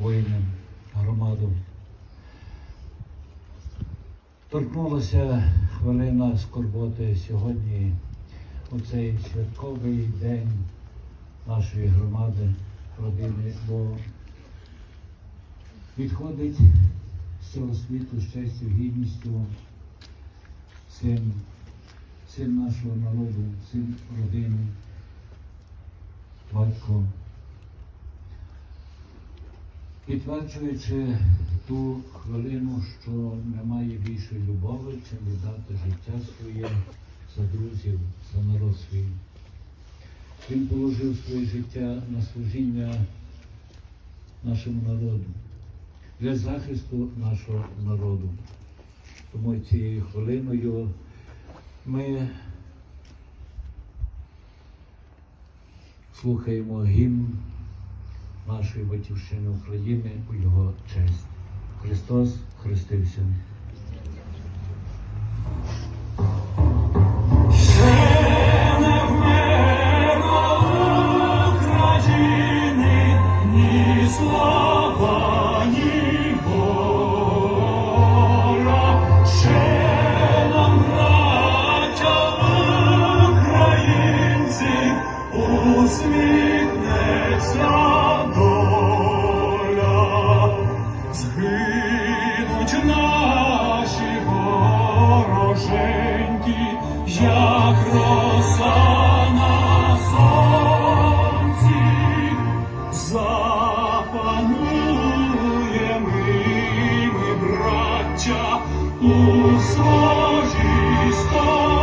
воїнам, громаду. Торкнулася хвилина скорботи сьогодні, у цей святковий день нашої громади, родини, бо відходить з цього світу з честю, гідністю син, син нашого народу, син родини, батько. Підтверджуючи ту хвилину, що немає більшої любові, чим віддати життя своє за друзів, за народ свій. Він положив своє життя на служіння нашому народу, для захисту нашого народу. Тому цією хвилиною ми слухаємо гімн нашої батьківщини України у його честь. Христос хрестився. Слава, усміхнеться доля, наші вороженьки, як роса запанує ми, ми, у стороні.